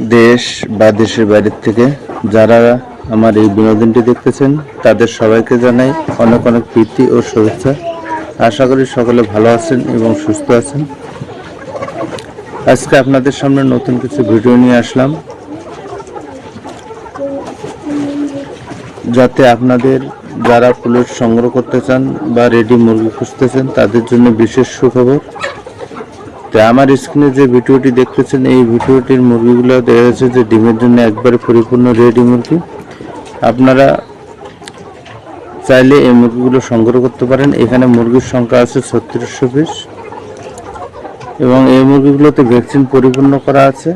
দেশ বা দেশের বাইরের থেকে যারা আমার এই বিনোদনটি দেখতেছেন, তাদের সবাইকে জানাই অনেক অনেক প্রীতি ও শুভেচ্ছা। আশা করি সকলে ভালো আছেন এবং সুস্থ আছেন। আজকে আপনাদের সামনে নতুন কিছু ভিডিও নিয়ে আসলাম। যাতে আপনাদের যারা পুলিশ সংগ্রহ করতে চান বা রেডি মুরগি খুঁজতেছেন, তাদের জন্য বিশেষ সুখবর। তো আমার স্ক্রিনে যে ভিডিওটি দেখতেছেন, এই ভিডিওটির মুরগিগুলো দেখা যাচ্ছে যে ডিমের জন্য একবারে পরিপূর্ণ রেডি মুরগি। আপনারা চাইলে এই মুরগিগুলো সংগ্রহ করতে পারেন। এখানে মুরগির সংখ্যা আছে ছত্রিশশো পিস এবং এই মুরগিগুলোতে ভ্যাকসিন পরিপূর্ণ করা আছে।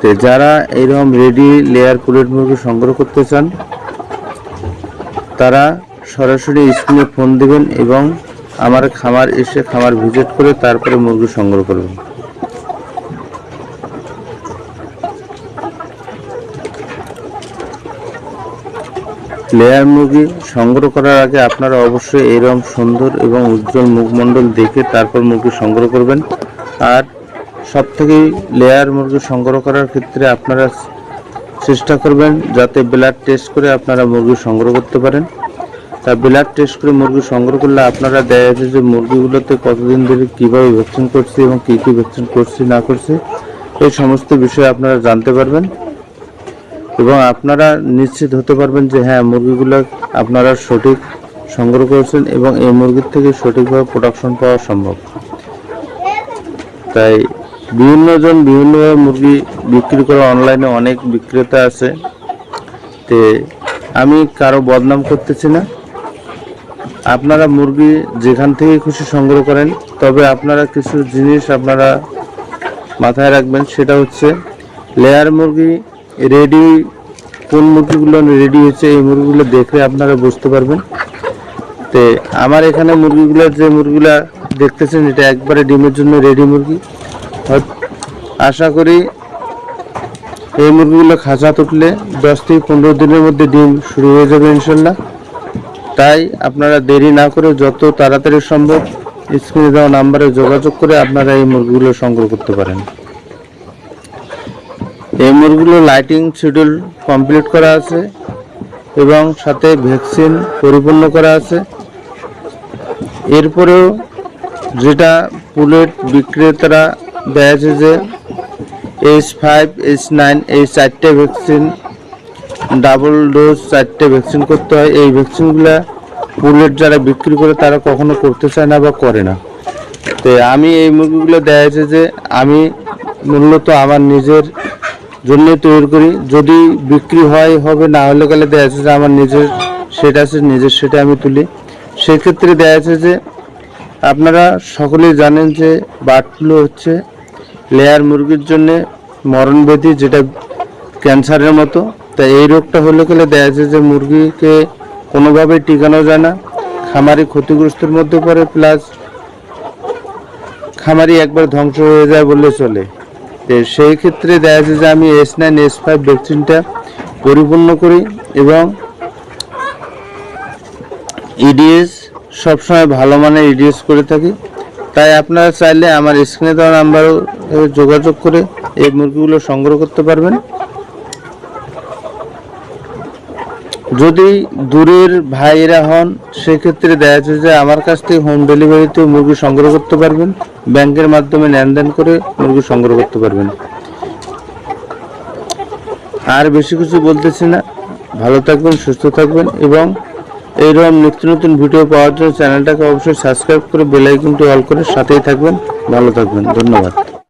তো যারা এইরকম রেডি লেয়ার পুলেট মুরগি সংগ্রহ করতে চান, তারা সরাসরি স্ক্রিনে ফোন দেবেন এবং আমার খামার এসে খামার ভিজিট করে তারপরে মুরগি সংগ্রহ করবেন লেয়ার মুরগি সংগ্রহ করার আগে আপনারা অবশ্যই এরকম সুন্দর এবং উজ্জ্বল মুখমণ্ডল দেখে তারপর মুরগি সংগ্রহ করবেন। আর সব থেকেই লেয়ার মুরগি সংগ্রহ করার ক্ষেত্রে আপনারা চেষ্টা করবেন যাতে ব্লাড টেস্ট করে আপনারা মুরগি সংগ্রহ করতে পারেন। তা ব্লাড টেস্ট করে মুরগি সংগ্রহ করলে আপনারা দেখা যাচ্ছে যে মুরগিগুলোতে কতদিন ধরে কীভাবে ভ্যাকসিন করছি এবং কী কী ভ্যাকসিন করছি, না করছি, এই সমস্ত বিষয়ে আপনারা জানতে পারবেন। এবং আপনারা নিশ্চিত হতে পারবেন যে হ্যাঁ মুরগিগুলো আপনারা সঠিক সংগ্রহ করেছেন এবং এই মুরগির থেকে সঠিকভাবে প্রোডাকশন পাওয়া সম্ভব। তাই বিভিন্ন জন বিভিন্নভাবে মুরগি বিক্রি করে অনলাইনে অনেক বিক্রেতা আছে। তে আমি কারও বদনাম করতেছি না। আপনারা মুরগি যেখান থেকে খুশি সংগ্রহ করেন, তবে আপনারা কিছু জিনিস আপনারা মাথায় রাখবেন, সেটা হচ্ছে লেয়ার মুরগি রেডি কোন মুরগিগুলো রেডি হচ্ছে এই মুরগিগুলো দেখে আপনারা বুঝতে পারবেন। তো আমার এখানে মুরগিগুলো, যে মুরগিগুলো দেখতেছেন, এটা একবারে ডিমের জন্য রেডি মুরগি। আশা করি এই মুরগিগুলো খাঁচা তুটলে দশ থেকে পনেরো দিনের মধ্যে ডিম শুরু হয়ে যাবে ইনশাল্লাহ। তাই আপনারা দেরি না করে যত তাড়াতাড়ি সম্ভব স্ক্রিনে দেওয়া নাম্বারে যোগাযোগ করে আপনারা এই মুরগিগুলো সংগ্রহ করতে পারেন। এই মুরগিগুলো লাইটিং শিডিউল কমপ্লিট করা আছে এবং সাথে ভ্যাকসিন পরিপূর্ণ করা আছে। এরপরেও যেটা পুলেট বিক্রেতারা দেয় যে এইচ ফাইভ এইচ নাইন এই চারটে ভ্যাকসিন ডাবল ডোজ চারটে ভ্যাকসিন করতে হয়। এই ভ্যাকসিনগুলো পুলেট যারা বিক্রি করে, তারা কখনো করতে চায় না বা করে না। তো আমি এই মুরগিগুলো দেয়া আছে যে, আমি মূলত আমার নিজের জন্য তৈরি করি। যদি বিক্রি হয়, হবে, না হলে গেলে দেয়া আছে যে, আমার নিজের সেটা আছে, নিজের সেটা আমি তুলি। সেক্ষেত্রে দেয়া আছে যে, আপনারা সকলেই জানেন যে বার্ড ফ্লু হচ্ছে লেয়ার মুরগির জন্য মরণব্যাধি যেটা ক্যান্সারের মতো। তা এই রোগটা হলে গেলে দেখা যায় যে মুরগিকে কোনোভাবেই টিকানো যায় না। খামারি ক্ষতিগ্রস্তের মধ্যে পড়ে, প্লাস খামারি একবার ধ্বংস হয়ে যায় বললে চলে। তো সেই ক্ষেত্রে দেখা যায় যে আমি এস নাইন, এস ফাইভ ভ্যাকসিনটা পরিপূর্ণ করি এবং ইডিএস সবসময় ভালো মানের ইডিএস করে থাকি। তাই আপনারা চাইলে আমার স্ক্রিনে দেওয়া নাম্বারও যোগাযোগ করে এই মুরগিগুলো সংগ্রহ করতে পারবেন। যদি দূরের ভাইয়েরা হন, সেক্ষেত্রে দেখা যাচ্ছে যে আমার কাছ থেকে হোম ডেলিভারিতে মুরগি সংগ্রহ করতে পারবেন। ব্যাংকের মাধ্যমে লেনদেন করে মুরগি সংগ্রহ করতে পারবেন। আর বেশি কিছু বলতেছি না। ভালো থাকবেন, সুস্থ থাকবেন এবং এইরকম নিত্য নতুন ভিডিও পাওয়ার জন্য চ্যানেলটাকে অবশ্যই সাবস্ক্রাইব করে বেল আইকনটি অল করে সাথেই থাকবেন। ভালো থাকবেন। ধন্যবাদ।